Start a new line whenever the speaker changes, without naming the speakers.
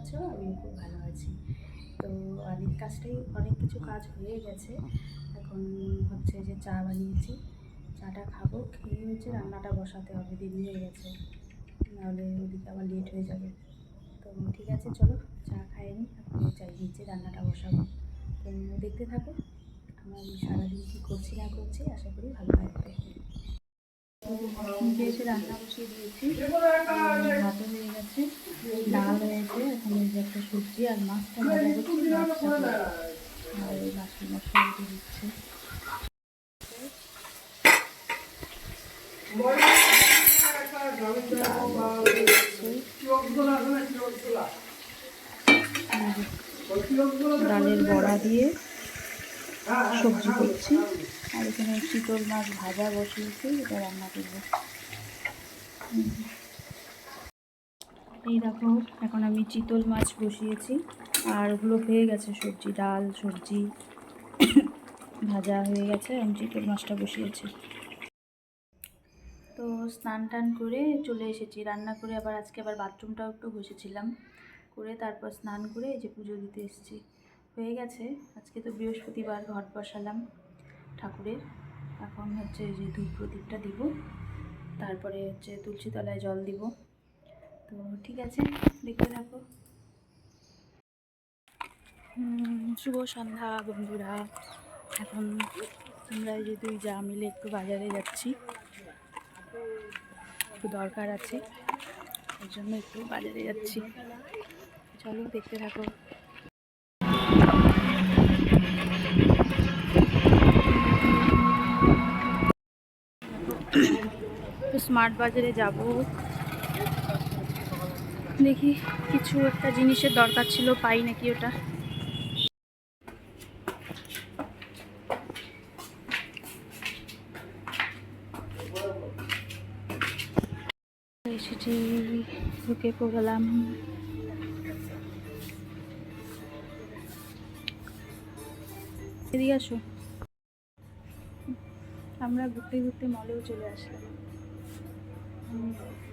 আছো আমিও খুব ভালো আছি। তো অনেক কাজটাই, অনেক কিছু কাজ হয়ে গেছে। এখন হচ্ছে যে চা বানিয়েছি, চাটা খাব, খেয়ে হচ্ছে রান্নাটা বসাতে হবে, দেরি হয়ে গেছে। নাহলে ওদিকে আবার লেট হয়ে যাবে। তো ঠিক আছে, চলো চা খাই নি চাই দিচ্ছি রান্নাটা বসাবো। তো দেখতে থাকো, আমার সারাদিন কী করছি না করছি, আশা করি ভালো লাগবে। রান্না দিয়েছি। হয়ে গেছে। ডাল একটা সবজি আর মাছটা আর দিচ্ছে। ডালের বড়া দিয়ে সবজি করছি। আর এখানে চিতল মাছ ভাজা বসিয়েছি, এটা রান্না করব। এই দেখো, এখন আমি চিতল মাছ বসিয়েছি, আর ওগুলো হয়ে গেছে, সবজি, ডাল, সবজি, ভাজা হয়ে গেছে, আমি চিতল মাছটা বসিয়েছি। তো স্নান টান করে চলে এসেছি, রান্না করে আবার আজকে আবার বাথরুমটাও একটু ঘষেছিলাম করে তারপর স্নান করে এই যে পুজো দিতে এসেছি। হয়ে গেছে। আজকে তো বৃহস্পতিবার, ঘট বসালাম ঠাকুরের। এখন হচ্ছে যে ধূপ প্রদীপটা দিব, তারপরে হচ্ছে তুলসী তলায় জল দিব। তো ঠিক আছে, দেখতে থাকো। শুভ সন্ধ্যা বন্ধুরা। এখন আমরা যে দুই যা মিলে একটু বাজারে যাচ্ছি। একটু দরকার আছে এই জন্য একটু বাজারে যাচ্ছি। চলো, দেখতে থাকো। স্মার্ট বাজারে যাব। দেখি কিছু একটা জিনিসের দরকার ছিল, পাই নাকি ওটা। এসেছি ঢুকে পড়লাম। আসো। আমরা ঘুরতে ঘুরতে মলেও চলে আসলাম। Mm-hmm.